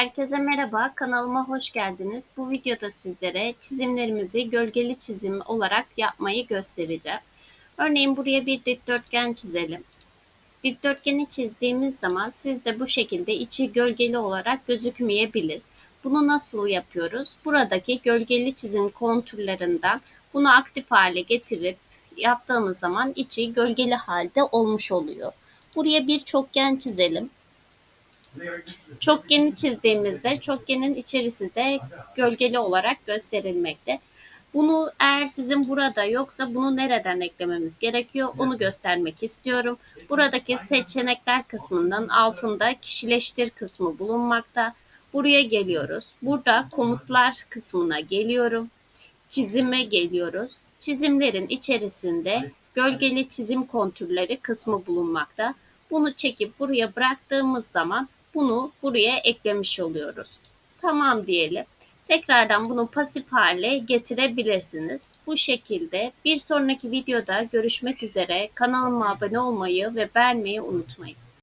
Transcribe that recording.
Herkese merhaba, kanalıma hoş geldiniz. Bu videoda sizlere çizimlerimizi gölgeli çizim olarak yapmayı göstereceğim. Örneğin buraya bir dikdörtgen çizelim. Dikdörtgeni çizdiğimiz zaman sizde bu şekilde içi gölgeli olarak gözükmeyebilir. Bunu nasıl yapıyoruz? Buradaki gölgeli çizim konturlarından bunu aktif hale getirip yaptığımız zaman içi gölgeli halde olmuş oluyor. Buraya bir çokgen çizelim. Çokgeni çizdiğimizde çokgenin içerisi de gölgeli olarak gösterilmekte. Bunu eğer sizin burada yoksa bunu nereden eklememiz gerekiyor onu göstermek istiyorum. Buradaki seçenekler kısmından altında kişileştir kısmı bulunmakta. Buraya geliyoruz. Burada komutlar kısmına geliyorum. Çizime geliyoruz. Çizimlerin içerisinde gölgeli çizim kontürleri kısmı bulunmakta. Bunu çekip buraya bıraktığımız zaman bunu buraya eklemiş oluyoruz. Tamam diyelim. Tekrardan bunu pasif hale getirebilirsiniz. Bu şekilde bir sonraki videoda görüşmek üzere. Kanalıma abone olmayı ve beğenmeyi unutmayın.